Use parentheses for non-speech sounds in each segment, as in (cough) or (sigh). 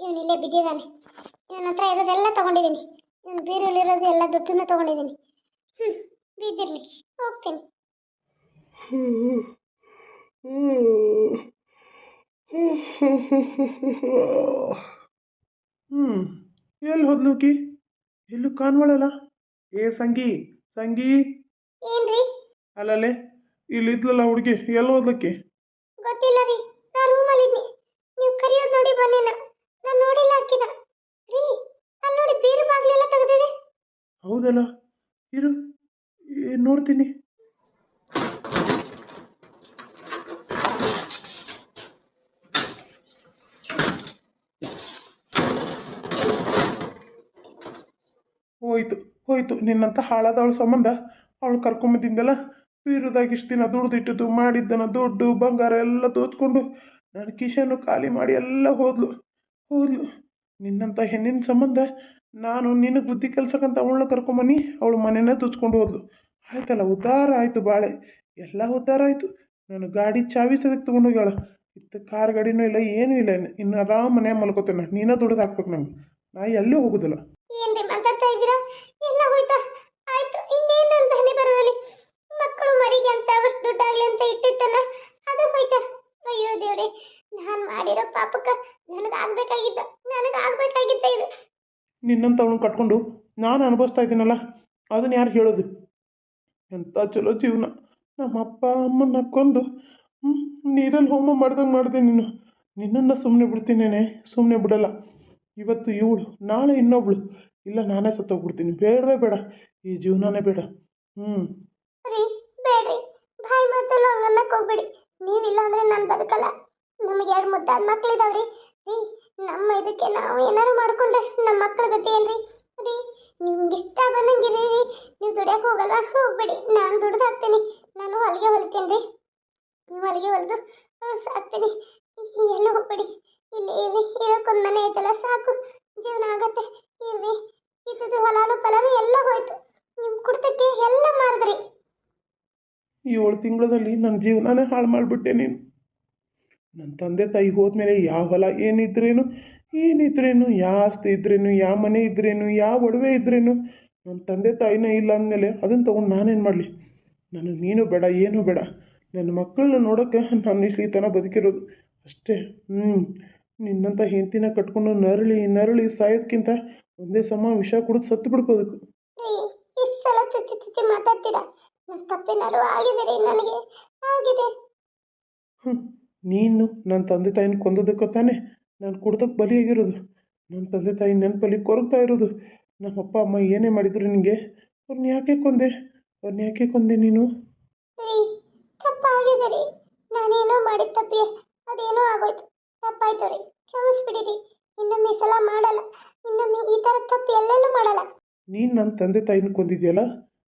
ಇವನು ಇಲ್ಲೇ ಬಿದ್ದಿದ್ದಾನೆ. ಇವನ ಹತ್ರ ಇರೋದೆಲ್ಲ ತಗೊಂಡಿದ್ದೀನಿ. ಇವನು ಬೀರಲ್ಲಿರೋದು ಎಲ್ಲ ದುಡ್ಡನ್ನು ತಗೊಂಡಿದ್ದೀನಿ. ಹ್ಞೂ ಬಿದ್ದಿರಲಿ ಹೋಗ್ತೀನಿ. ಹ್ಞೂ ಎಲ್ಲಿ ಹೋದ್ಲುಕಿ ಎಲ್ಲೂ ಕಾಣ್ವಳಲ್ಲ ಏ ಸಂಗಿ ಸಂಗಿ. ಏನ್ರಿ? ಅಲ್ಲಲ್ಲೇ ಇಲ್ಲಿ ಇದ್ಲಲ್ಲ ಹುಡುಗಿ ಎಲ್ಲಿ ಹೋದ್ಲಕ್ಕಿ ಗೊತ್ತಿಲ್ಲ ರೀ ನಾ ರೂಮಲ್ಲಿದ್ನಿ ನೀವು ಕರೆಯೋದು ನೋಡಿ ಬನ್ನಿನ ನಾನು. ನೋಡಿಲ್ಲ ಅಕ್ಕಿನ. ರೀ ಅಲ್ಲಿ ನೋಡಿ ಬೀರು ಬಾಗಿಲೆಲ್ಲ ತೆಗೆದಿದೆ. ಹೌದಲ್ಲ? ಇರು ಏ, ನೋಡ್ತೀನಿ. ಹೋಯ್ತು ಹೋಯ್ತು. ನಿನ್ನಂತ ಹಾಳಾದವಳ ಸಂಬಂಧ ಅವಳು ಕರ್ಕೊಂಬಂದಿದ್ದಲ್ಲ ಬೀರುದಾಗ ಇಷ್ಟು ದಿನ ದುಡ್ದಿಟ್ಟದ್ದು ಮಾಡಿದ್ದನ ದುಡ್ಡು ಬಂಗಾರ ಎಲ್ಲ ದೋಚ್ಕೊಂಡು ನನ್ನ ಕಿಶನು ಖಾಲಿ ಮಾಡಿ ಎಲ್ಲ ಹೋದ್ಲು. ಹೋದ್ಲು. ನಿನ್ನಂಥ ಹೆಣ್ಣಿನ ಸಂಬಂಧ ನಾನು ನಿನ್ನ ಬುದ್ಧಿ ಕೆಲ್ಸಕ್ಕಂತ ಅವಳನ್ನ ಕರ್ಕೊಂಬನ್ನಿ ಅವಳು ಮನೆನ ತುಚ್ಕೊಂಡು ಹೋದ್ಲು. ಆಯ್ತಲ್ಲ ಉದ್ಧಾರ ಆಯಿತು ಬಾಳೆ. ಎಲ್ಲ ಉದ್ಧಾರ ಆಯಿತು. ನಾನು ಗಾಡಿ ಚಾವಿ ಸದಕ್ಕೆ ತೊಗೊಂಡೋಗ್ಯಾಳ ಇತ್ತು ಕಾರ್ ಗಾಡಿನೂ ಇಲ್ಲ ಏನೂ ಇಲ್ಲ. ಇನ್ನು ಇನ್ನು ಆರಾಮ್ ಮನ್ಯಾಗ ಮಲ್ಕೋತೇನೆ ನೀನೇ. ದುಡ್ದು ಹಾಕ್ಬೇಕು ನಂಗೆ. ನಾ ಎಲ್ಲೂ ಹೋಗುದಿಲ್ಲ. ಏನ್ರಿ ಮಾತಾಡ್ತಾ ಇದ್ದೀರಾ? ಎಲ್ಲ ಹೋಯ್ತಾ? ಆಯ್ತು ಇನ್ನೇನು ಅಂತ ಹನಿ ಬರೋದಲ್ಲಿ ಮಕ್ಕಳು ಮರಿಗೆ ಅಂತ ಅವಷ್ಟು ದುಡ್ಡಾಗ್ಲಿ ಅಂತ ಇಟ್ಟಿತ್ತಲ್ಲ ಅದು ಹೋಯ್ತಾ? ಅಯ್ಯೋ ದೇವ್ರೆ ನಾನು ಮಾಡಿರೋ ಪಾಪಕ್ಕ ನನಗೆ ಆಗ್ಬೇಕಾಗಿದ್ದ ನನಗೆ ಆಗ್ಬೇಕಾಗಿದ್ದ ಇದು. ನಿನ್ನಂತ ಅವನು ಕಟ್ಕೊಂಡು ನಾನು ಅನುಭವಿಸ್ತಾ ಇದ್ದೀನಲ್ಲ ಅದನ್ನ ಯಾರು ಹೇಳೋದು? ಎಂಥ ಚಲೋ ಜೀವನ. ನಮ್ಮ ಅಪ್ಪ ಅಮ್ಮನ ಕೊಂದು ನೀರಲ್ಲಿ ಹೋಮ ಮಾಡ್ದಂಗೆ ಮಾಡಿದೆ ನೀನು. ನಿನ್ನನ್ನು ಸುಮ್ಮನೆ ಬಿಡ್ತೀನೇನೆ ಸುಮ್ಮನೆ ಬಿಡಲ್ಲ. ಇವತ್ತು ಇವಳು ನಾಳೆ ಇನ್ನೊಬ್ಳು. ಇಲ್ಲ ನಾನೇ ಸತ್ತೋಗ್ಬಿಡ್ತೀನಿ. ಬೇಡವೇ ಬೇಡ. ಈ ಜೀವನನೇ ಬೇಡ. ಹ್ಞೂ ಬೇಡ್ರಿ. ಬಾಯಿ ಮಾತಲ್ಲ ಹಂಗನ್ನಕ್ಕೆ ಹೋಗ್ಬೇಡಿ. ನೀವಿಲ್ಲ ಅಂದ್ರೆ ನಾನು ಬದುಕಲ್ಲ. ನಮಗೆ ಎರಡು ಮುದ್ದಾದ ಮಕ್ಳಿದಾವ್ರಿ. ರೀ, ನಮ್ಮ ಇದಕ್ಕೆ ನಾವು ಏನಾರು ಮಾಡ್ಕೊಂಡ್ರೆ ನಮ್ಮ ಮಕ್ಳ ಗತಿ ಏನ್ರಿ? ರೀ, ನಿಮ್ಗೆ ಇಷ್ಟ ಬಂದಂಗಿರಿ ರೀ. ನೀವು ದುಡಿಯಕ್ಕೆ ಹೋಗಲ್ವಾ? ಹೋಗ್ಬೇಡಿ. ನಾನು ದುಡ್ದು ಹಾಕ್ತೀನಿ. ನಾನು ಹೊಲಿಗೆ ಹೊಲಿತೀನಿ ರೀ? ನೀವು ಹೊಲಿಗೆ ಹೊಲಿದು ಸಾಕ್ತೀನಿ. ಎಲ್ಲೂ ಹೋಗ್ಬೇಡಿ. ಇಲ್ಲಿ ಇರ್ರಿ ಇರೋಕ್ಕೊಂದು ಮನೆ ಐತಲ್ಲ, ಸಾಕು. ಜೀವನ ಆಗತ್ತೆ. ಇರ್ರಿ. ಇದ್ದದ್ದು ಹೊಲಾನು ಫಲಾನು ಎಲ್ಲ ಹೋಯ್ತು. ನಿಮ್ಮ ಕುಡ್ತಕ್ಕೆ ಎಲ್ಲ ಮಾರಿದ್ರಿ. ಏಳು ತಿಂಗಳಲ್ಲಿ ನನ್ನ ಜೀವನನೇ ಹಾಳು ಮಾಡಿಬಿಟ್ಟೆ ನೀನು. ನನ್ನ ತಂದೆ ತಾಯಿ ಹೋದ್ಮೇಲೆ ಯಾವ ಹೊಲ ಏನಿದ್ರೇನು ಏನಿದ್ರೇನು, ಯಾವ ಆಸ್ತಿ ಇದ್ರೇನು, ಯಾವ ಮನೆ ಇದ್ರೇನು, ಯಾವ ಒಡವೆ ಇದ್ರೇನು, ನನ್ನ ತಂದೆ ತಾಯಿನೇ ಇಲ್ಲ ಅಂದಮೇಲೆ ಅದನ್ನು ತೊಗೊಂಡು ನಾನೇನು ಮಾಡಲಿ? ನನಗೆ ನೀನು ಬೇಡ, ಏನೂ ಬೇಡ. ನನ್ನ ಮಕ್ಕಳನ್ನ ನೋಡೋಕ್ಕೆ ನಾನು ಇಲ್ಲಿ ಬದುಕಿರೋದು. ಅಷ್ಟೇ. ಹ್ಞೂ ನಿನ್ನಂಥ ಹೆಂಡತಿನ ಕಟ್ಕೊಂಡು ನರಳಿ ನರಳಿ ಸಾಯೋದಕ್ಕಿಂತ ಒಂದೇ ಸಮ ವಿಷ ಕುಡಿದು ಸತ್ತು ಬಿಡ್ಕೋಬೇಕು ಮಾತಾಡ್ತೀರಾ? ತಪ್ಪೇನಾದ್ರು ಆಗಿದೆ ರೀ ನನಗೆ ಆಗಿದೆ. ಹ್ಞೂ ನೀನು ನನ್ನ ತಂದೆ ತಾಯಿನ ಕೊಂದದಕ್ಕೆ ತಾನೆ ನಾನು ಕುಡ್ದಕ್ಕೆ ಬಲಿಯಾಗಿರೋದು. ನನ್ನ ತಂದೆ ತಾಯಿ ನೆನಪಲ್ಲಿ ಕೊರಗ್ತಾ ಇರೋದು. ನಮ್ಮ ಅಪ್ಪ ಅಮ್ಮ ಏನೇ ಮಾಡಿದ್ರು ನಿನಗೆ? ಅವ್ರನ್ನ ಯಾಕೆ ಕೊಂದೆ? ಅವ್ರನ್ನ ಯಾಕೆ ಕೊಂದೆ ನೀನು? ರೀ ತಪ್ಪಾಗಿದೆ ರೀ ನಾನೇನೋ ಮಾಡಿದ ತಪ್ಪಿ ಅದೇನೋ ಆಗೋಯ್ತು. ತಪ್ಪಾಯ್ತು ರೀ ಕ್ಷಮಿಸ್ಬಿಡಿ ರೀ ಇನ್ನೊಮ್ಮೆ ಈ ಸಲ ಮಾಡಲ್ಲ. ಇನ್ನೊಮ್ಮೆ ಈ ಥರ ತಪ್ಪು ಎಲ್ಲೆಲ್ಲೂ ಮಾಡಲ್ಲ. ನೀನು ನನ್ನ ತಂದೆ ತಾಯಿನ ಕೊಂದಿದ್ಯಲ್ಲ?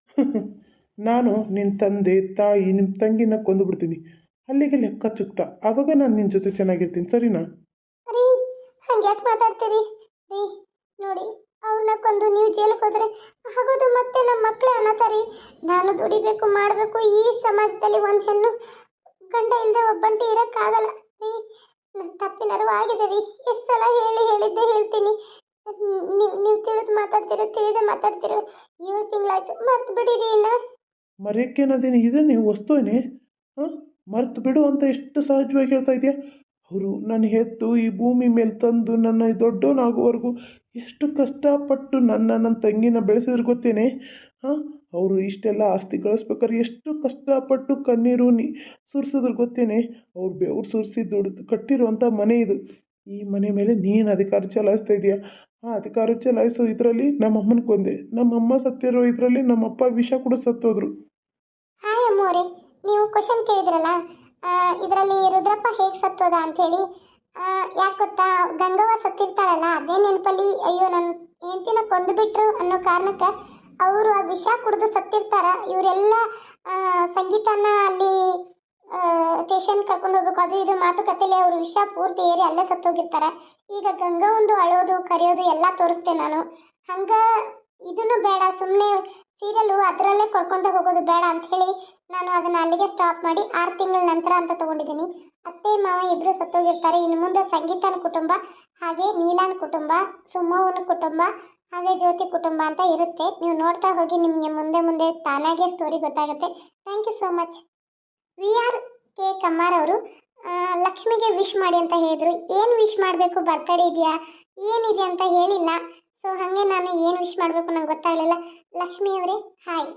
(laughs) ನಾನು ನಿನ್ನ ತಂದೆ, ತಾಯಿ ನಿಮ್ಮ ತಂಗಿನ ಕೊಂದು ಬಿಡ್ತೀನಿ ಅಲ್ಲಿಗೆ ಲೆಕ್ಕ ಚುಕ್ತ ಆವಾಗ ನಾನು ನಿನ್ನ ಜೊತೆ ಚೆನ್ನಾಗಿರ್ತೀನಿ, ಸರಿನಾ? ರೀ, ಹಂಗ್ಯಾಕೆ ಮಾತಾಡ್ತೀರಿ? ರೀ, ನೋಡಿ ಅವ್ರನ್ನ ಕೊಂದು ನೀವು ಜೈಲಿಗೆ ಹೋದ್ರೆ ಆಗೋದು ಮತ್ತೆ ನಮ್ಮ ಮಕ್ಕಳೇ ಅನ್ನತಾರಿ ನಾನು ದುಡಿಬೇಕು, ಮಾಡಬೇಕು ಈ ಸಮಾಜದಲ್ಲಿ ಒಂದು ಹೆಣ್ಣು ಗಂಡ ಹಿಂದೆ ಒಬ್ಬಂಟಿ ಇರೋಕ್ಕಾಗಲ್ಲ. ರೀ ನನ್ನ ತಪ್ಪಿನರು ಆಗಿದೆ ರೀ. ಎಷ್ಟು ಸಲ ಹೇಳಿ ಹೇಳಿದ್ದೆ ಹೇಳ್ತೀನಿ. ನೀವು ನೀವು ತಿಳಿದು ಮಾತಾಡ್ತೀರೋ, ತಿಳಿದೇ ಮಾತಾಡ್ತೀರೋ ಏಳು ತಿಂಗಳಾಯ್ತು. ಮರ್ತು ಬಿಡಿರಿ ಇನ್ನು. ಮರೆಯೋಕ್ಕೇನದೇನು ಇದೆ ನೀವು ವಸ್ತುವೇನೆ ಹಾಂ? ಮರ್ತು ಬಿಡು ಅಂತ ಎಷ್ಟು ಸಹಜವಾಗಿ ಹೇಳ್ತಾ ಇದೆಯಾ? ಅವರು ನನ್ನ ಹೆತ್ತು ಈ ಭೂಮಿ ಮೇಲೆ ತಂದು ನನ್ನ ದೊಡ್ಡವನಾಗುವವರೆಗೂ ಎಷ್ಟು ಕಷ್ಟಪಟ್ಟು ನನ್ನ ನನ್ನ ತಂಗಿನ ಬೆಳೆಸಿದ್ರು ಗೊತ್ತೇನೆ? ಹಾಂ? ಅವರು ಇಷ್ಟೆಲ್ಲ ಆಸ್ತಿ ಗಳಿಸ್ಬೇಕಾದ್ರೆ ಎಷ್ಟು ಕಷ್ಟಪಟ್ಟು ಕಣ್ಣೀರು ನೀ ಸುರಿಸಿದ್ರು ಗೊತ್ತೇನೆ? ಅವ್ರು ಬೆವ್ರು ಸುರಿಸಿ ದುಡ್ದು ಕಟ್ಟಿರುವಂಥ ಮನೆ ಇದು. ಈ ಮನೆ ಮೇಲೆ ನೀನು ಅಧಿಕಾರ ಚಲಾಯಿಸ್ತಾ ಇದೆಯಾ? ಆ ಅಧಿಕಾರ ಚಲಾಯಿಸೋ ಇದರಲ್ಲಿ ನಮ್ಮಮ್ಮನ ಕೊಂದೆ, ನಮ್ಮಮ್ಮ ಸತ್ತಿರೋ ಇದರಲ್ಲಿ ನಮ್ಮಪ್ಪ ವಿಷ ಕೂಡ ಸತ್ತೋದ್ರು. ಹಾಯ್ ಅಮ್ಮೋರೆ, ನೀವು ಕ್ವಶನ್ ಕೇಳಿದ್ರಲ್ಲ ಇದರಲ್ಲಿ ರುದ್ರಪ್ಪ ಹೇಗೆ ಸತ್ತೋದ ಅಂಥೇಳಿ ಯಾಕೆ ಗೊತ್ತಾ, ಗಂಗವ್ವ ಸತ್ತಿರ್ತಾಳಲ್ಲ, ಅದೇ ನೆನಪಲ್ಲಿ ಅಯ್ಯೋ ನನ್ನ ಹೆಂಡತಿನ ಕೊಂದು ಬಿಟ್ಟರು ಅನ್ನೋ ಕಾರಣಕ್ಕೆ ಅವರು ಆ ವಿಷ ಕುಡಿದು ಸತ್ತಿರ್ತಾರ. ಇವರೆಲ್ಲ ಸಂಗೀತನ ಅಲ್ಲಿ ಸ್ಟೇಷನ್ ಕರ್ಕೊಂಡು ಹೋಗ್ಬೇಕು. ಅದು ಇದು ಮಾತುಕತೆಲಿ ಅವರು ವಿಷ ಪೂರ್ತಿ ಏರಿ ಅಲ್ಲೇ ಸತ್ತೋಗಿರ್ತಾರೆ. ಈಗ ಗಂಗವಂದು ಅಳೋದು, ಕರೆಯೋದು ಎಲ್ಲ ತೋರಿಸ್ತೆ ನಾನು. ಹಂಗೆ, ಇದನ್ನು ಬೇಡ ಸುಮ್ಮನೆ ಸೀರಿಯಲ್ಲು ಅದರಲ್ಲೇ ಕರ್ಕೊಂಡು ಹೋಗೋದು ಬೇಡ ಅಂತ ಹೇಳಿ ನಾನು ಅದನ್ನು ಅಲ್ಲಿಗೆ ಸ್ಟಾಪ್ ಮಾಡಿ ಆರು ತಿಂಗಳ ನಂತರ ಅಂತ ತಗೊಂಡಿದ್ದೀನಿ. ಅತ್ತೆ, ಮಾವ ಇಬ್ಬರು ಸತ್ತೋಗಿರ್ತಾರೆ. ಇನ್ನು ಮುಂದೆ ಸಂಗೀತನ ಕುಟುಂಬ, ಹಾಗೆ ನೀಲಾನ್ ಕುಟುಂಬ ಸುಮ್ಮವನ ಕುಟುಂಬ, ಹಾಗೆ ಜ್ಯೋತಿ ಕುಟುಂಬ ಅಂತ ಇರುತ್ತೆ. ನೀವು ನೋಡ್ತಾ ಹೋಗಿ ನಿಮಗೆ ಮುಂದೆ ಮುಂದೆ ತಾನಾಗೆ ಸ್ಟೋರಿ ಗೊತ್ತಾಗುತ್ತೆ. Thank you so much V R K Kammar ಅವರು ಲಕ್ಷ್ಮಿಗೆ ವಿಶ್ ಮಾಡಿ ಅಂತ ಹೇಳಿದರು. ಏನು ವಿಶ್ ಮಾಡಬೇಕು? ಬರ್ತಡೇ ಇದೆಯಾ? ಏನಿದೆ ಅಂತ ಹೇಳಿಲ್ಲ. ಸೊ ಹಾಗೆ ನಾನು ಏನು ವಿಶ್ ಮಾಡಬೇಕು ನಂಗೆ ಗೊತ್ತಾಗಲಿಲ್ಲ. ಲಕ್ಷ್ಮಿ ಅವರೇ ಹಾಯ್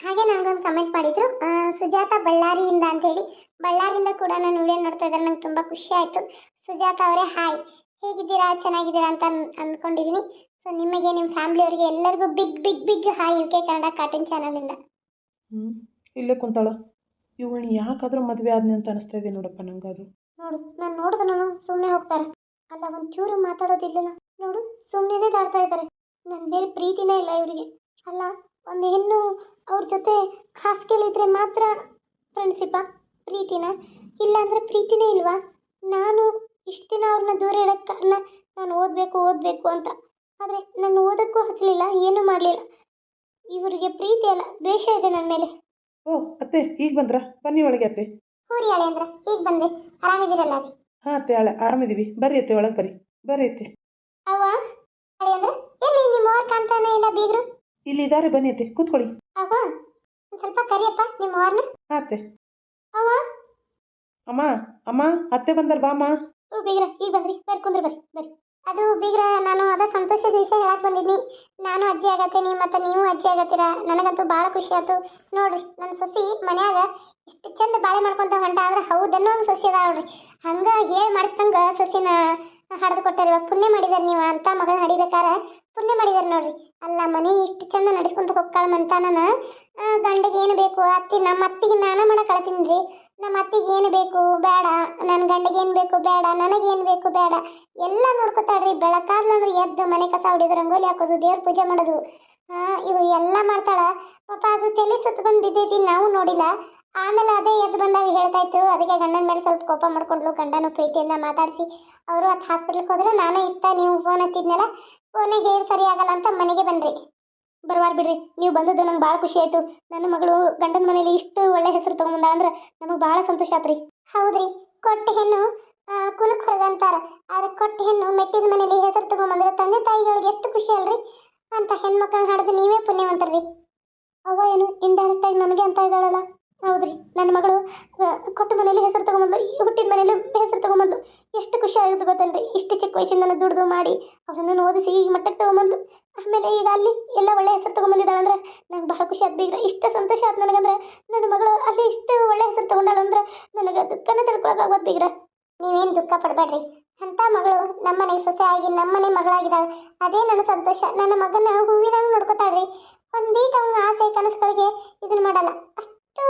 ಹಾಗೆ ನನಗೊಂದು ಕಮೆಂಟ್ ಮಾಡಿದರು. ಸುಜಾತ ಬಳ್ಳಾರಿಯಿಂದ ಅಂಥೇಳಿ. ಬಳ್ಳಾರಿಯಿಂದ ಕೂಡ ನಾನು ವಿಡಿಯೋ ನೋಡ್ತಾ ಇದ್ದಾರೆ. ನಂಗೆ ತುಂಬ ಖುಷಿ ಆಯಿತು. ಸುಜಾತ ಅವರೇ ಹಾಯ್ ಹೇಗಿದ್ದೀರಾ? ಚೆನ್ನಾಗಿದ್ದೀರಾ ಅಂತ ಅಂದ್ಕೊಂಡಿದ್ದೀನಿ ಸೊ ನಿಮಗೆ ನಿಮ್ಮ ಫ್ಯಾಮಿಲಿಯವರಿಗೆ ಎಲ್ಲರಿಗೂ big big big hi U K Kannada cartoon ಚಾನಲಿಂದ ಹ್ಞೂ ಇಲ್ಲೇ ಕುಂತಾಳ? ಇವಳು ಯಾಕಾದರೂ ಮದುವೆ ಆದ್ನಿ ಅಂತ ಅನಿಸ್ತಾ ಇದೆ ನೋಡಪ್ಪ ನಂಗಾದ್ರು. ನೋಡು ನಾನು ನೋಡಿದ ನಾನು ಸುಮ್ಮನೆ ಹೋಗ್ತಾರೆ. ಅಲ್ಲ ಒಂಚೂರು ಮಾತಾಡೋದಿಲ್ಲ ನೋಡು ಸುಮ್ಮನೆ ದಾಡ್ತಾ ಇದ್ದಾರೆ. ನನ್ನ ಮೇಲೆ ಪ್ರೀತಿನೇ ಇಲ್ಲ ಇವರಿಗೆ. ಅಲ್ಲ ಒಂದು ಹೆಣ್ಣು ಅವ್ರ ಜೊತೆ ಹಾಸಿಗೆಲಿದ್ರೆ ಮಾತ್ರ ಫ್ರೆಂಡ್ಸಿಪ್ಪ ಪ್ರೀತಿನ? ಇಲ್ಲಾಂದ್ರೆ ಪ್ರೀತಿನೇ ಇಲ್ವಾ? ನಾನು ಇಷ್ಟು ದಿನ ಅವ್ರನ್ನ ದೂರ ಇಡೋಕ್ಕೆ ಕಾರಣ ನಾನು ಓದಬೇಕು ಓದಬೇಕು ಅಂತ. ಆದರೆ ನಾನು ಓದಕ್ಕೂ ಹಚ್ಚಲಿಲ್ಲ ಏನೂ ಮಾಡಲಿಲ್ಲ. ಇವರಿಗೆ ಪ್ರೀತಿ ಅಲ್ಲ ದ್ವೇಷ ಇದೆ ನನ್ನ ಮೇಲೆ. ಓ ಅತ್ತೆ ಈಗ ಬಂದ್ರ? ಬನ್ನಿ ಒಳಗೆ ಅತ್ತೆ. ಹೂರಿ ಅಳೆ ಅಂದ್ರೆ ಈಗ ಬಂದೆ ಆರಾಮಿದ್ದೀರಲ್ಲ ರೀ? ಹಾಂ ಅತ್ತೆ ಆಳ ಆರಾಮಿದ್ದೀವಿ. ಬರ್ರಿ ಅತ್ತೆ ಒಳಗೆ ಬರ್ರಿ ಬರ್ರಿ ಅತ್ತೆ. ಅವ್ವ ಅಳೆ ಅಂದ್ರೆ ಎಲ್ಲಿ ನಿಮ್ಮ ಅವ್ರು ಕಾಣ್ತಾನೆ ಇಲ್ಲ ಬೀಗ್ರು? ಇಲ್ಲಿ ಇದ್ದಾರೆ ಬನ್ನಿ ಅತ್ತೆ ಕೂತ್ಕೊಳ್ಳಿ. ಅವ್ವ ಒಂದ್ ಸ್ವಲ್ಪ ಕರಿಯಪ್ಪ ನಿಮ್ಮ ಅವ್ರನ್ನ ಹಾಂ ಅತ್ತೆ. ಅವ್ವ. ಅಮ್ಮ ಅಮ್ಮ ಅತ್ತೆ ಬಂದಲ್ ಬಾ ಅಮ್ಮ. ಓ ಬೀಗ್ರ ಈಗ ಬಂದ್ರಿ ಬರ್ರಿ ಕುಂದ್ರಿ ಬರ್ರಿ ಬರ್ರಿ. ಅದು ಬೀಗ್ರ ನಾನು ಅದ ಸಂತೋಷದ ವಿಷಯ ಹೇಳಕ್ ಬಂದಿದ್ನಿ. ನಾನು ಅಜ್ಜಿ ಆಗತ್ತೀನಿ ಮತ್ತು ನೀವು ಅಜ್ಜಿ ಆಗತ್ತೀರ? ನನಗಂತೂ ಭಾಳ ಖುಷಿ ಆಯ್ತು. ನೋಡ್ರಿ ನನ್ನ ಸೊಸಿ ಮನ್ಯಾಗ ಇಷ್ಟು ಚಂದ ಬಾಳೆ ಮಾಡ್ಕೊಂತ ಹೊಂಟ ಆದ್ರೆ ಹೌದನ್ನೋ ಒಂದು ಸೊಸಿ ಅದ ನೋಡ್ರಿ. ಹಂಗೆ ಹೇಳಿ ಮಾಡಿಸ್ದಂಗೆ ಸೊಸಿನ ಹಡ್ದು ಕೊಟ್ಟಾರ ಪುಣ್ಯ ಮಾಡಿದಾರೆ ನೀವು, ಅಂತ ಮಗಳ ಹಡಿಬೇಕಾರ? ಪುಣ್ಯ ಮಾಡಿದಾರೆ ನೋಡ್ರಿ. ಅಲ್ಲ ಮನೆ, ಇಷ್ಟು ಚಂದ ನಡೆಸ್ಕೊಂತ ಹೋಗ್ತಾಳ ಮಂತಾನನ ಗಂಡಿಗೆ ಏನು ಬೇಕು? ಅತ್ತಿ, ನಮ್ಮ ಅತ್ತಿಗೆ ನಾನು ಮಾಡ ಕಳ್ತೀನಿ ರೀ ನಮ್ಮ ಅತ್ತಿಗೆ ಏನು ಬೇಕು? ಬೇಡ ನನ್ನ ಗಂಡಿಗೆ ಏನು ಬೇಕು? ಬೇಡ ನನಗೇನು ಬೇಕು? ಬೇಡ ಎಲ್ಲ ನೋಡ್ಕೊತಾಳ್ರಿ. ಬೆಳಕಾದ್ಲಂದ್ರೆ ಎದ್ದು ಮನೆ ಕಸ ಹೊಡಿಯೋದು ರಂಗೋಲಿ ಹಾಕೋದು, ದೇವ್ರ ಪೂಜೆ ಮಾಡೋದು. ಇವು ಎಲ್ಲ ಮಾಡ್ತಾಳ. ಪಾಪ ಅದು ತಲೆ ಸುತ್ತ ಬಂದು ಬಿದ್ದೈತಿ ನಾವು ನೋಡಿಲ್ಲ. ಆಮೇಲೆ ಅದೇ ಎದ್ದು ಬಂದಾಗ ಹೇಳ್ತಾ ಇತ್ತು, ಅದಕ್ಕೆ ಗಂಡನ ಮೇಲೆ ಸ್ವಲ್ಪ ಕೋಪ ಮಾಡ್ಕೊಂಡ್ಲು, ಗಂಡನ ಪ್ರೀತಿಯಿಂದ ಮಾತಾಡಿಸಿ. ಅವರು ಅದು ಹಾಸ್ಪಿಟ್ಲಿಗೆ ಹೋದ್ರೆ ನಾನೇ ಇತ್ತ, ನೀವು ಫೋನ್ ಹಚ್ಚಿದ್ನಲ್ಲ ಫೋನೇ ಹೇರ್ ಸರಿ ಆಗಲ್ಲ ಅಂತ ಮನೆಗೆ ಬಂದ್ರಿ. ಬರುವಾರ ಬಿಡ್ರಿ, ನೀವು ಬಂದದ್ದು ನಂಗೆ ಭಾಳ ಖುಷಿ ಆಯಿತು. ನನ್ನ ಮಗಳು ಗಂಡನ ಮನೇಲಿ ಇಷ್ಟು ಒಳ್ಳೆ ಹೆಸರು ತೊಗೊಂಡ ಅಂದ್ರೆ ನಮಗೆ ಭಾಳ ಸಂತೋಷ ಆತ್ರಿ. ಹೌದ್ರಿ, ಕೊಟ್ಟು ಹೆಣ್ಣು ಕುಲಕ್ಕೆ ಹೊರಗಂತಾರ ಆದ್ರೆ ಕೊಟ್ಟು ಹೆಣ್ಣು ಮೆಟ್ಟಿದ ಮನೇಲಿ ಹೆಸರು ತಗೊಂಬಂದ್ರೆ ತಂದೆ ತಾಯಿಗಳಿಗೆ ಎಷ್ಟು ಖುಷಿ ಅಲ್ರಿ. ಅಂತ ಹೆಣ್ಮಕ್ಳನ್ನ ಹಾಡಿದ್ರೆ ನೀವೇ ಪುಣ್ಯವಂತರ್ರಿ ಅವ ಏನು ಇಂಡೈರೆಕ್ಟ್ ಆಗಿ ನನಗೆ ಅಂತ ಇದ್ದಾಳಲ್ಲ? ಹೌದ್ರಿ. ನನ್ನ ಮಗಳು ಕೊಟ್ಟ ಮನೇಲಿ ಹೆಸರು ತಗೊಂಬಂದು ಹುಟ್ಟಿದ ಮನೇಲಿ ಹೆಸರು ತಗೊಂಬಂದು ಎಷ್ಟು ಖುಷಿ ಆಗುತ್ತೆ ಗೊತ್ತೇನ್ರಿ? ಇಷ್ಟು ಚಿಕ್ಕ ವಯಸ್ಸಿಂದ ದುಡ್ದು ಮಾಡಿ ಅವರನ್ನು ಓದಿಸಿ ಈ ಮಟ್ಟಕ್ಕೆ ತಗೊಂಬಂದು ಆಮೇಲೆ ಈಗ ಅಲ್ಲಿ ಎಲ್ಲ ಒಳ್ಳೆ ಹೆಸರು ತಗೊಂಬಂದಿದ್ದಾಳಂದ್ರೆ ನಂಗೆ ಬಹಳ ಖುಷಿ ಆಯ್ತು ಬೀಗ್ರ. ಇಷ್ಟು ಸಂತೋಷ ಆಯ್ತು ನನಗಂದ್ರೆ ನನ್ನ ಮಗಳು ಅಲ್ಲಿ ಇಷ್ಟು ಒಳ್ಳೆ ಹೆಸರು ತಗೊಂಡಾಳಂದ್ರೆ ನನಗೆ ದುಃಖನ ತಿಳ್ಕೊಳಕ್ಕಾಗೋದು ಬೀಗ್ರ. ನೀವೇನು ದುಃಖ ಪಡಬೇಡ್ರಿ. ಅಂತ ಮಗಳು? ನಮ್ಮನೆ ಸೊಸೆ ಆಗಿ ನಮ್ಮನೆ ಮಗಳಾಗಿದ್ದಾಳೆ. ಅದೇ ನನ್ನ ಸಂತೋಷ. ನನ್ನ ಮಗನ ಹೂವಿನಂಗೆ ನೋಡ್ಕೊತಾಳ್ರಿ. ಒಂದೀಟ ಅವ್ನ ಆಸೆ ಕನಸುಗಳಿಗೆ ಇದನ್ನ ಮಾಡಲ್ಲ. ಅಷ್ಟು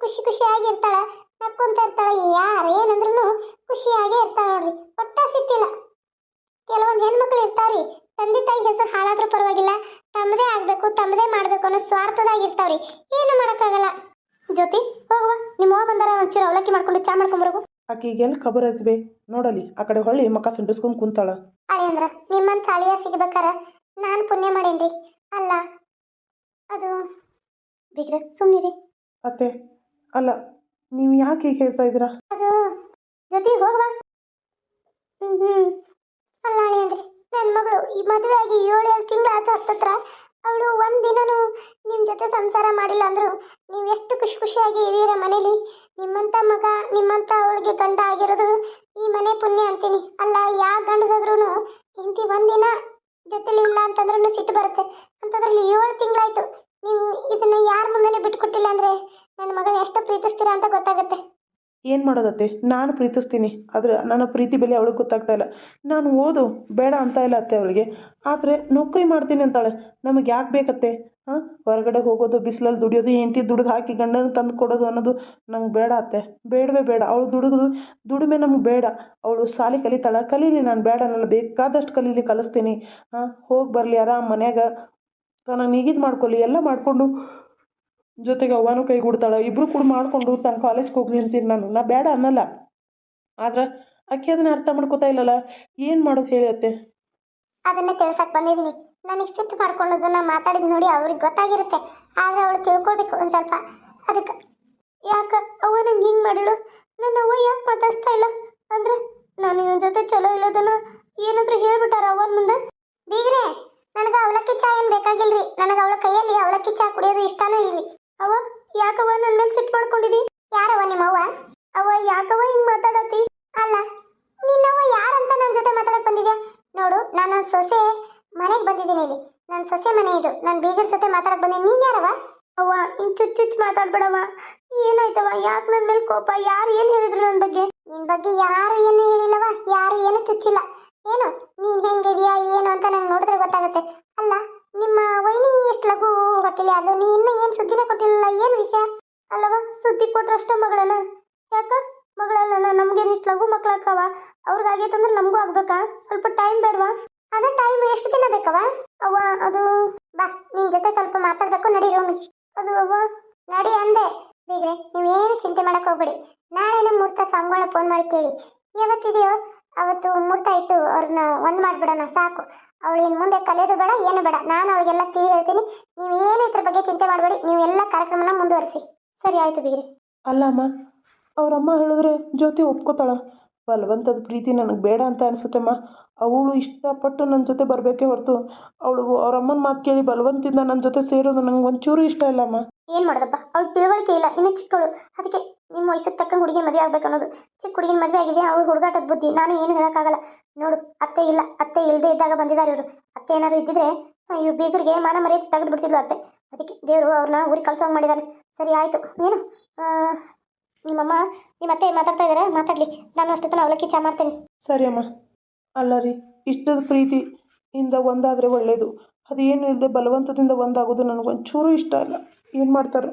ಖುಷಿ ಖುಷಿಯಾಗಿ ಇರ್ತಾಳ. ನಕ್ಕೊಂತ ಇರ್ತಾಳ. ಯಾರೇನಂದ್ರೂ ಖುಷಿಯಾಗೇ ಇರ್ತಾಳ ನೋಡ್ರಿ. ಒಟ್ಟ ಸಿಟ್ಟಿಲ್ಲ. ಕೆಲವೊಂದು ಹೆಣ್ಮಕ್ಳು ಇರ್ತಾವ್ರಿ. ತಂದೆ ತಾಯಿ ಹೆಸರು ಹಾಳಾದ್ರೂ ಪರವಾಗಿಲ್ಲ. ತಮ್ಮದೇ ಆಗ್ಬೇಕು ತಮ್ಮದೇ ಮಾಡ್ಬೇಕು ಅನ್ನೋ ಸ್ವಾರ್ಥದಾಗ ಇರ್ತಾವ್ರಿ. ಏನು ಮಾಡೋಕ್ಕಾಗಲ್ಲ. ಜ್ಯೋತಿ ಹೋಗುವ ನಿಮ್ಮ ಅವ್ವ ಬಂದಾರ ಒಂಚೂರು ಅವಲಕ್ಕಿ ಮಾಡ್ಕೊಂಡು ಚಾ ಮಾಡ್ಕೊಂಬರ್ಗು ಆಕೆಗೆ ಎಲ್ಲಿ ಖಬರ್ ಐತ್ಬೇ? ನೋಡಲಿ ಆ ಕಡೆ ಹೊಳ್ಳಿ ಮಕ್ಕ ಸುಂಡಿಸ್ಕೊಂಡು ಕುಂತಾಳ. ಅಳಿ ಅಂದ್ರ ನಿಮ್ಮಂತ ಅಳಿಯ ಸಿಗ್ಬೇಕಾರ? ನಾನು ಪುಣ್ಯ ಮಾಡೇನ್ರಿ. ಅಲ್ಲ ಅದು ಬಿಗ್ರ ಸುಮ್ನಿರಿ. ಅತ್ತೆ ಅಲ್ಲ ನೀವು ಯಾಕೆ ಹೀಗೆ ಹೇಳ್ತಾ ಇದ್ದೀರಾ? ಅದು ಜೊತೆ ಹೋಗುವ ಹ್ಮ್ ಅಲ್ಲ ಅಳಿ ಅಂದ್ರೆ ನನ್ನ ಮಗಳು ಈ ಮದುವೆ ಆಗಿ ಏಳು ಏಳು ತಿಂಗಳು ಆತ ಹತ್ತತ್ರ ಅವಳು ಒಂದಿನನೂ ನಿಮ್ಮ ಜೊತೆ ಸಂಸಾರ ಮಾಡಿಲ್ಲ ಅಂದ್ರು ನೀವು ಎಷ್ಟು ಖುಷಿ ಖುಷಿಯಾಗಿ ಇದೀರ ಮನೇಲಿ? ನಿಮ್ಮಂಥ ಮಗ, ನಿಮ್ಮಂತ ಅವಳಿಗೆ ಗಂಡ ಆಗಿರೋದು ಈ ಮನೆ ಪುಣ್ಯ ಅಂತೀನಿ. ಅಲ್ಲ, ಯಾವ ಗಂಡಸಾದ್ರೂ ಹೆಂಡತಿ ಒಂದಿನ ಜೊತೆಲಿ ಇಲ್ಲ ಅಂತಂದ್ರೂ ಸಿಟ್ಟು ಬರುತ್ತೆ. ಅಂತದ್ರಲ್ಲಿ ಏಳು ತಿಂಗಳಾಯ್ತು. ನೀವು ಇದನ್ನ ಯಾರ ಬಿಟ್ಟು ಕೊಟ್ಟಿಲ್ಲ ಅಂದ್ರೆ ನನ್ನ ಮಗಳು ಎಷ್ಟು ಪ್ರೀತಿಸ್ತೀರಾ ಅಂತ ಗೊತ್ತಾಗುತ್ತೆ. ಏನು ಮಾಡೋದತ್ತೆ? ನಾನು ಪ್ರೀತಿಸ್ತೀನಿ. ಆದರೆ ನನ್ನ ಪ್ರೀತಿ ಬೆಲೆ ಅವಳಿಗೆ ಗೊತ್ತಾಗ್ತಾ ಇಲ್ಲ. ನಾನು ಓದು, ಬೇಡ ಅಂತ ಇಲ್ಲ ಅತ್ತೆ ಅವಳಿಗೆ. ಆದರೆ ನೌಕರಿ ಮಾಡ್ತೀನಿ ಅಂತಾಳೆ. ನಮಗೆ ಯಾಕೆ ಬೇಕತ್ತೆ? ಹಾಂ? ಹೊರಗಡೆ ಹೋಗೋದು ಬಿಸಿಲಲ್ಲಿ ದುಡಿಯೋದು, ಹೆಂಡತಿ ದುಡ್ದು ಹಾಕಿ ಗಂಡನ ತಂದು ಕೊಡೋದು ಅನ್ನೋದು ನಂಗೆ ಬೇಡ ಅತ್ತೆ. ಬೇಡವೇ ಬೇಡ. ಅವಳು ದುಡಿದು, ದುಡಿಮೆ ನಮ್ಗೆ ಬೇಡ. ಅವಳು ಸಾಲಿ ಕಲಿತಾಳ. ಕಲೀಲಿ, ನಾನು ಬೇಡ, ನಾನು ಬೇಕಾದಷ್ಟು ಕಲೀಲಿ ಕಲಿಸ್ತೀನಿ. ಹಾಂ? ಹೋಗಿ ಬರಲಿ, ಆರಾಮ ಮನ್ಯಾಗ. ತಾನ ನೀಗಿದ್ ಮಾಡ್ಕೊಳ್ಳಿ, ಎಲ್ಲ ಮಾಡಿಕೊಂಡು ಜೊತೆಗೆ ಅವ್ವನೂ ಕೈಗೂಡ್ತಾಳೆ ಇಬ್ರು ಕೂಡ ಮಾಡಿಕೊಂಡು ತನ್ನ ಕಾಲೇಜ್ಗೆ ಹೋಗ್ಲಿ ಅಂತೀನಿ ನಾನು. ನಾ ಬೇಡ ಅನ್ನಲ್ಲ. ಆದ್ರೆ ಅಕ್ಕಿ ಅದನ್ನ ಅರ್ಥ ಮಾಡ್ಕೋತಾ ಇಲ್ಲಲ್ಲ ಏನು ಮಾಡೋದು ಹೇಳಿ ಅತ್ತೆ? ಅದನ್ನ ತಿಳ್ಸಕ್ ಬಂದಿದ್ದೀನಿ. ನನಗೆ ಸಿಟ್ಟು ಮಾಡ್ಕೊಳ್ಳೋದನ್ನ ಮಾತಾಡಿದ್ ನೋಡಿ ಅವ್ರಿಗೆ ಗೊತ್ತಾಗಿರುತ್ತೆ. ಆದ್ರೆ ಅವಳು ತಿಳ್ಕೊಳ್ಬೇಕು ಒಂದು ಸ್ವಲ್ಪ. ಅದಕ್ಕೆ ಯಾಕ ಅವ್ವ ನಂಗೆ ಹಿಂಗೆ ಮಾಡಿಳು? ನನ್ನ ಅವ್ವ ಯಾಕೆ ಮಾತಾಡ್ಸ್ತಾ ಇಲ್ಲ? ಅಂದ್ರೆ ನಾನು ಇವನ ಜೊತೆ ಚಲೋ ಇಲ್ಲದನ್ನ ಏನಾದ್ರೂ ಹೇಳ್ಬಿಟ್ಟಾರ ಅವ್ವನ ಮುಂದೆ? ಬೀಗ್ರೆ, ನನಗೆ ಅವಲಕ್ಕಿ ಚಾ ಏನು ಬೇಕಾಗಿಲ್ರಿ? ನನಗೆ ಅವಳ ಕೈಯಲ್ಲಿ ಅವಲಕ್ಕಿ ಚಾ ಕುಡಿಯೋದು ಇಷ್ಟನೂ ಇಲ್ರಿ. ಅವ ಯಾಕವ್ವ ನನ್ನ ಮೇಲೆ ಸಿಟ್ ಮಾಡ್ಕೊಂಡಿದಿ? ಯಾರವ ನಿಮ್ಮವ್ವ? ಅವ್ವ, ಯಾಕವ್ವ ಹಿಂಗ್ ಮಾತಾಡತಿ ಅಲ್ಲ, ನಿನ್ನವ್ವ ಯಾರಂತ ನನ್ನ ಜೊತೆ ಮಾತಾಡಕ್ ಬಂದಿದ್ಯಾ? ನೋಡು, ನಾನು ಸೊಸೆ ಮನೆಗೆ ಬಂದಿದ್ದೀನಿ ಇಲ್ಲಿ. ನನ್ನ ಸೊಸೆ ಮನೆ ಇದು. ನನ್ನ ಬೀಗರ ಜೊತೆ ಮಾತಾಡಕ್ ಬಂದೆ ನೀನ್ ಯಾರವ ಅವ್ವ, ಹಿಂಗ್ ಚುಚ್ ಚುಚ್ ಮಾತಾಡ್ಬೇಡವ ಏನಾಯ್ತವ ಯಾಕ ನನ್ನ ಮೇಲೆ ಕೋಪ? ಯಾರು ಏನು ಹೇಳಿದ್ರು ನನ್ನ ಬಗ್ಗೆ? ನಿನ್ ಬಗ್ಗೆ ಯಾರು ಏನು ಹೇಳಿಲ್ಲವ ಯಾರು ಏನು ಚುಚ್ಚಿಲ್ಲ. ಏನು? ನೀನ್ ಹೆಂಗಿದ್ಯಾ, ಏನು ಅಂತ ನಂಗೆ ನೋಡಿದ್ರೆ ಗೊತ್ತಾಗುತ್ತೆ. ಅಲ್ಲ ನಿಮ್ಮ ವೈನಿ ಎಷ್ಟು ಲಘು ಕೊಟ್ಟಿಲ್ಲ ಅದು? ನೀ ಇನ್ನೂ ಏನು ಸುದ್ದಿನೇ ಕೊಟ್ಟಿಲ್ಲ? ಏನು ವಿಷಯ? ಅಲ್ಲವ ಸುದ್ದಿ ಕೊಟ್ಟರಷ್ಟು ಮಗಳನ್ನ. ಯಾಕ? ಮಗಳಲ್ಲ ನಮ್ಗೇನು ಇಷ್ಟು ಲಘು ಮಕ್ಳಾಕವ ಅವ್ರಿಗಾಗೈತಂದ್ರೆ ನಮಗೂ ಆಗ್ಬೇಕಾ? ಸ್ವಲ್ಪ ಟೈಮ್ ಬೇಡವಾ? ಅದ ಟೈಮ್ ಎಷ್ಟು ದಿನ ಬೇಕವ ಅವ್ವ, ಅದು, ಬಾ, ನಿನ್ ಜೊತೆ ಸ್ವಲ್ಪ ಮಾತಾಡ್ಬೇಕು, ನಡಿ ರೋಮಿ ಅದು ಅವ್ವ, ನಡಿ ಅಂದೆ. ಬೀಗ್ರೆ, ನೀವೇನು ಚಿಂತೆ ಮಾಡಕ್ ಹೋಗ್ಬೇಡಿ. ನಾಳೆನೇ ಮುಹೂರ್ತ ಸ್ವಾಮಿಗಳ ಫೋನ್ ಮಾಡಿ ಕೇಳಿ. ಯಾವತ್ತಿದೆಯೋ, ಅವತ್ತು ಮುಹೂರ್ತ ಇಟ್ಟು ಅವ್ರನ್ನ ಒಂದು ಮಾಡಿಬಿಡೋಣ, ಸಾಕು. ಅವಳು ಇನ್ನು ಮುಂದೆ ಕಲಿಯೋದು ಬೇಡ ಏನು ಬೇಡ. ನಾನು ಅವಳಿಗೆಲ್ಲ ತಿಳಿ ಹೇಳ್ತೀನಿ. ನೀವು ಏನು ಇದ್ರ ಬಗ್ಗೆ ಚಿಂತೆ ಮಾಡಬೇಡಿ. ನೀವು ಎಲ್ಲ ಕಾರ್ಯಕ್ರಮನ ಮುಂದುವರಿಸಿ. ಸರಿ ಆಯ್ತು ಅಲ್ಲ ಅಮ್ಮ ಅವರಮ್ಮ ಹೇಳಿದ್ರೆ ಜ್ಯೋತಿ ಒಪ್ಕೋತಾಳ. ಬಲವಂತದ ಪ್ರೀತಿ ನನಗೆ ಬೇಡ ಅಂತ ಅನ್ಸುತ್ತಮ್ಮ ಅವಳು ಇಷ್ಟಪಟ್ಟು ನನ್ನ ಜೊತೆ ಬರಬೇಕೇ ಹೊರತು ಅವಳು ಅವರಮ್ಮನ ಮಾತು ಕೇಳಿ ಬಲವಂತಿಂದ ನನ್ನ ಜೊತೆ ಸೇರೋದು ನಂಗೆ ಒಂಚೂರು ಇಷ್ಟ ಇಲ್ಲಮ್ಮ ಏನು ಮಾಡೋದಪ್ಪ? ಅವಳು ತಿಳುವಳಿಕೆ ಇಲ್ಲ. ಇನ್ನು ಚಿಕ್ಕಳು ಅದಕ್ಕೆ ನಿಮ್ಮ ವಯಸ್ಸಿಗೆ ತಕ್ಕಂಗೆ ಹುಡುಗಿನ ಮದುವೆ ಆಗ್ಬೇಕು ಅನ್ನೋದು. ಚಿಕ್ಕ ಹುಡುಗಿನ ಮದುವೆ ಆಗಿದೆ, ಅವಳು ಹುಡುಗಾಟದ ಬುದ್ಧಿ. ನಾನು ಏನು ಹೇಳೋಕ್ಕಾಗಲ್ಲ. ನೋಡು, ಅತ್ತೆ ಇಲ್ಲ, ಅತ್ತೆ ಇಲ್ಲದೆ ಇದ್ದಾಗ ಬಂದಿದ್ದಾರೆ ಇವರು. ಅತ್ತೆ ಏನಾದ್ರು ಇದ್ದಿದ್ರೆ ಇವ್ ಬೀಗರಿಗೆ ಮಾನ ಮರ್ಯಾದೆ ತೆಗೆದು ಬಿಡ್ತಿದ್ಲು ಅತ್ತೆ. ಅದಕ್ಕೆ ದೇವರು ಅವ್ರನ್ನ ಊರಿಗೆ ಕಳ್ಸೋಂಗೆ ಮಾಡಿದ್ದಾರೆ ಸರಿ, ಆಯಿತು. ಏನು? ನಿಮ್ಮಮ್ಮ, ನಿಮ್ಮ ಅತ್ತೆ ಮಾತಾಡ್ತಾ ಇದ್ದಾರೆ ಮಾತಾಡಲಿ. ನಾನು ಅಷ್ಟೊತ್ತನ ಅವಲಕ್ಕಿ ಚಾ ಮಾಡ್ತೇನೆ. ಸರಿ ಅಮ್ಮ. ಅಲ್ಲ ರೀ, ಇಷ್ಟದ ಪ್ರೀತಿ ಇಂದ ಒಂದಾದರೆ ಒಳ್ಳೆಯದು ಅದೇನು ಇಲ್ಲದೆ ಬಲವಂತದಿಂದ ಒಂದಾಗೋದು ನನಗೊಂಚೂರು ಇಷ್ಟ ಇಲ್ಲ. ಏನು ಮಾಡ್ತಾರೆ?